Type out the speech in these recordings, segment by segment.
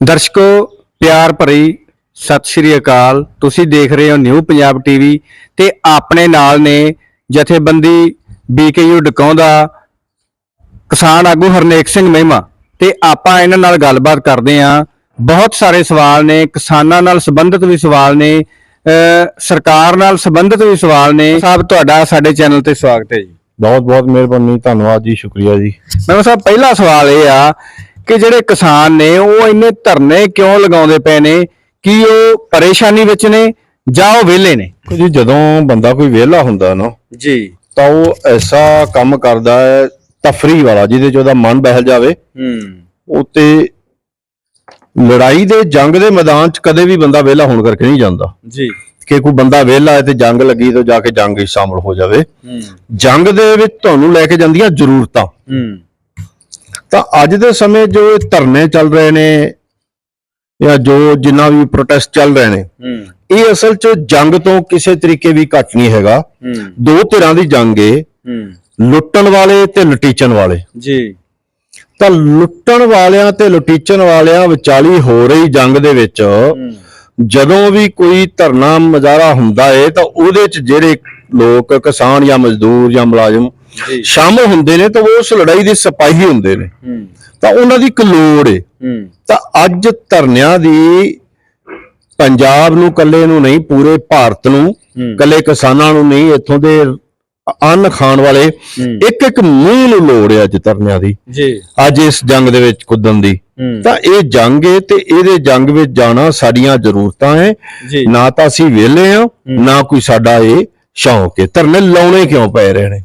ਦਰਸ਼ਕੋ ਪਿਆਰ ਭਰੀ ਸਤਿ ਸ਼੍ਰੀ ਅਕਾਲ। ਤੁਸੀਂ ਦੇਖ ਰਹੇ ਹੋ ਨਿਊ ਪੰਜਾਬ ਟੀਵੀ ਤੇ ਆਪਣੇ ਨਾਲ ਨੇ ਜਥੇਬੰਦੀ ਬੀਕੇਯੂ ਡਕਾਉਂਦਾ ਕਿਸਾਨ ਆਗੂ ਹਰਨੇਕ ਸਿੰਘ ਮਹਿਮਾ ਤੇ ਆਪਾਂ ਇਹਨਾਂ ਨਾਲ ਗੱਲਬਾਤ ਕਰਦੇ ਆਂ ਬਹੁਤ ਸਾਰੇ ਸਵਾਲ ਨੇ ਕਿਸਾਨਾਂ ਨਾਲ ਸੰਬੰਧਿਤ ਵੀ ਸਵਾਲ ਨੇ ਸਰਕਾਰ ਨਾਲ ਸੰਬੰਧਿਤ ਵੀ ਸਵਾਲ ਨੇ। ਸਾਹਿਬ ਤੁਹਾਡਾ ਸਾਡੇ ਚੈਨਲ ਤੇ ਸਵਾਗਤ ਹੈ ਜੀ। ਬਹੁਤ ਬਹੁਤ ਮਿਹਰਬਾਨੀ ਧੰਨਵਾਦ ਜੀ ਸ਼ੁਕਰੀਆ ਜੀ। ਮੈਂ ਸਾਹਿਬ ਪਹਿਲਾ ਸਵਾਲ ਇਹ ਆ ਕਿ ਜਿਹੜੇ ਕਿਸਾਨ ਨੇ ਉਹ ਇੰਨੇ ਧਰਨੇ ਕਿਉਂ ਲਗਾਉਂਦੇ ਪਏ ਨੇ? ਕੀ ਉਹ ਪਰੇਸ਼ਾਨੀ ਵਿੱਚ ਨੇ ਜਾਂ ਉਹ ਵਿਹਲੇ ਨੇ? ਜੀ ਜਦੋਂ ਬੰਦਾ ਕੋਈ ਵਿਹਲਾ ਹੁੰਦਾ ਨਾ ਜੀ। ਤਾਂ ਉਹ ਐਸਾ ਕੰਮ ਕਰਦਾ ਹੈ ਤਫਰੀ ਵਾਲਾ ਜਿਹਦੇ ਚ ਉਹਦਾ ਮਨ ਬਹਿਲ ਜਾਵੇ। ਹੂੰ। ਉਹ ਤੇ ਲੜਾਈ ਦੇ ਜੰਗ ਦੇ ਮੈਦਾਨ 'ਚ ਕਦੇ ਵੀ ਬੰਦਾ ਵਿਹਲਾ ਹੋਣ ਕਰਕੇ ਨਹੀਂ ਜਾਂਦਾ। ਜੀ। ਕਿ ਕੋਈ ਬੰਦਾ ਵਿਹਲਾ ਹੈ ਤੇ ਜੰਗ ਲੱਗੀ ਤਾਂ ਜਾ ਕੇ ਜੰਗ ਵਿੱਚ ਸ਼ਾਮਲ ਹੋ ਜਾਵੇ। ਹੂੰ। ਜੰਗ ਦੇ ਵਿੱਚ ਤੁਹਾਨੂੰ ਲੈ ਕੇ ਜਾਂਦੀਆਂ ਜ਼ਰੂਰਤਾਂ। ਹੂੰ। ਤਾਂ ਅੱਜ ਦੇ ਸਮੇਂ ਜੋ ਇਹ ਧਰਨੇ ਚੱਲ ਰਹੇ ਨੇ ਜਾਂ ਜੋ ਜਿੰਨਾ ਵੀ ਪ੍ਰੋਟੈਸਟ ਚੱਲ ਰਹੇ ਨੇ ਇਹ ਅਸਲ 'ਚ ਜੰਗ ਤੋਂ ਕਿਸੇ ਤਰੀਕੇ ਵੀ ਘੱਟ ਨਹੀਂ ਹੈਗਾ। ਦੋ ਧਿਰਾਂ ਦੀ ਜੰਗ ਏ ਲੁੱਟਣ ਵਾਲੇ ਤੇ ਲੁਟੀਚਣ ਵਾਲੇ। ਜੀ। ਤਾਂ ਲੁੱਟਣ ਵਾਲਿਆਂ ਤੇ ਲੁਟੀਚਣ ਵਾਲਿਆਂ ਵਿਚਾਲੀ ਹੋ ਰਹੀ ਜੰਗ ਦੇ ਵਿੱਚ ਜਦੋਂ ਵੀ ਕੋਈ ਧਰਨਾ ਮਜ਼ਾਰਾ ਹੁੰਦਾ ਏ ਤਾਂ ਉਹਦੇ 'ਚ ਜਿਹੜੇ ਲੋਕ ਕਿਸਾਨ ਜਾਂ ਮਜ਼ਦੂਰ ਜਾਂ ਮੁਲਾਜ਼ਮ ਸ਼ਾਮਲ ਹੁੰਦੇ ਨੇ ਤਾਂ ਉਹ ਉਸ ਲੜਾਈ ਦੇ ਸਿਪਾਹੀ ਹੁੰਦੇ ਨੇ। ਤਾਂ ਉਹਨਾਂ ਦੀ ਇੱਕ ਲੋੜ ਏ। ਹੂੰ। ਤਾਂ ਅੱਜ ਧਰਨਿਆਂ ਦੀ ਪੰਜਾਬ ਨੂੰ ਕੱਲੇ ਨੂੰ ਨਹੀਂ ਪੂਰੇ ਭਾਰਤ ਨੂੰ। ਕੱਲੇ ਕਿਸਾਨਾਂ ਨੂੰ ਨਹੀਂ ਇੱਥੋਂ ਦੇ ਅੰਨ ਖਾਣ ਵਾਲੇ। ਇੱਕ ਇੱਕ ਮੂੰਹ ਨੂੰ ਲੋੜ ਹੈ ਅੱਜ ਧਰਨਿਆਂ ਦੀ। ਜੀ। ਅੱਜ ਇਸ ਜੰਗ ਦੇ ਵਿੱਚ ਕੁੱਦਣ ਦੀ। ਤਾਂ ਇਹ ਜੰਗ ਹੈ ਤੇ ਇਹਦੇ ਜੰਗ ਵਿੱਚ ਜਾਣਾ ਸਾਡੀਆਂ ਜ਼ਰੂਰਤਾਂ ਹੈ ਨਾ ਤਾਂ ਅਸੀਂ ਵਿਹਲੇ ਆ ਨਾ ਕੋਈ ਸਾਡਾ ਇਹ ਸ਼ੌਂਕ ਹੈ ਧਰਨੇ ਲਾਉਣੇ ਕਿਉਂ ਪੈ ਰਹੇ ਨੇ?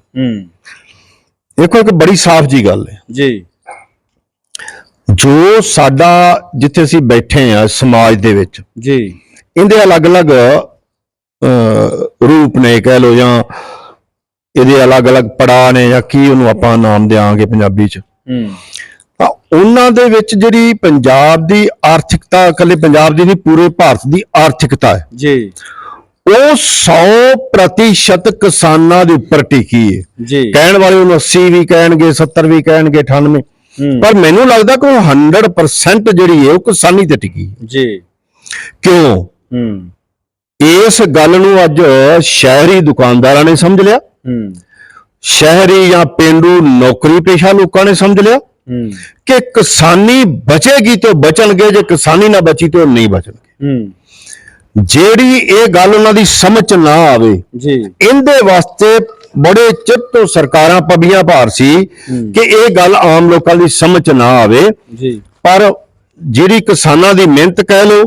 ਦੇਖੋ ਇੱਕ ਬੜੀ ਸਾਫ਼ ਜੀ ਗੱਲ ਹੈ। ਜੀ। ਜੋ ਸਾਡਾ ਜਿੱਥੇ ਅਸੀਂ ਬੈਠੇ ਆ ਸਮਾਜ ਦੇ ਵਿੱਚ ਜੀ। ਇਹਦੇ ਅਲੱਗ-ਅਲੱਗ ਰੂਪ ਨੇ ਕਹਿ ਲੋ ਜਾਂ ਇਹਦੇ ਅਲੱਗ-ਅਲੱਗ ਪੜਾਅ ਨੇ ਜਾਂ ਕੀ ਉਹਨੂੰ ਆਪਾਂ ਨਾਮ ਦੇਾਂਗੇ ਪੰਜਾਬੀ 'ਚ। ਹੂੰ। ਤਾਂ ਉਹਨਾਂ ਦੇ ਵਿੱਚ ਜਿਹੜੀ ਪੰਜਾਬ ਦੀ ਆਰਥਿਕਤਾ ਇਕੱਲੇ ਪੰਜਾਬ ਦੀ ਨਹੀਂ ਪੂਰੇ ਭਾਰਤ ਦੀ ਆਰਥਿਕਤਾ ਹੈ। ਜੀ। ਉਹ 100% ਕਿਸਾਨਾਂ ਦੇ ਉੱਪਰ ਟਿਕੀ ਹੈ ਜੀ। ਕਹਿਣ ਵਾਲੇ ਉਹਨੂੰ 80 ਵੀ ਕਹਿਣਗੇ 70 ਵੀ ਕਹਿਣਗੇ 98 ਹੂੰ। ਪਰ ਮੈਨੂੰ ਲੱਗਦਾ ਕਿ ਉਹ 100% ਜਿਹੜੀ ਹੈ ਉਹ ਕਿਸਾਨੀ ਤੇ ਟਿਕੀ ਜੀ। ਕਿਉਂ? ਹੂੰ। ਇਸ ਗੱਲ ਨੂੰ ਅੱਜ ਸ਼ਹਿਰੀ ਦੁਕਾਨਦਾਰਾਂ ਨੇ ਸਮਝ ਲਿਆ। ਹੂੰ। ਸ਼ਹਿਰੀ ਜਾਂ ਪਿੰਡੂ ਨੌਕਰੀ ਪੇਸ਼ਾ ਲੋਕਾਂ ਨੇ ਸਮਝ ਲਿਆ। ਹੂੰ। ਕਿ ਕਿਸਾਨੀ ਬਚੇਗੀ ਤੇ ਬਚਣਗੇ ਜੇ ਕਿਸਾਨੀ ਨਾ ਬਚੀ ਤੇ ਉਹ ਨਹੀਂ ਬਚਣਗੇ। ਹੂੰ। ਜਿਹੜੀ ਇਹ ਗੱਲ ਉਹਨਾਂ ਦੀ ਸਮਝ 'ਚ ਨਾ ਆਵੇ ਜੀ। ਇਹਦੇ ਵਾਸਤੇ ਬੜੇ ਚਿਰ ਤੋਂ ਸਰਕਾਰਾਂ ਪੱਬੀਆਂ ਭਾਰ ਸੀ ਕਿ ਇਹ ਗੱਲ ਆਮ ਲੋਕਾਂ ਦੀ ਸਮਝ 'ਚ ਨਾ ਆਵੇ। ਜੀ। ਪਰ ਜਿਹੜੀ ਕਿਸਾਨਾਂ ਦੀ ਮਿਹਨਤ ਕਹਿ ਲਓ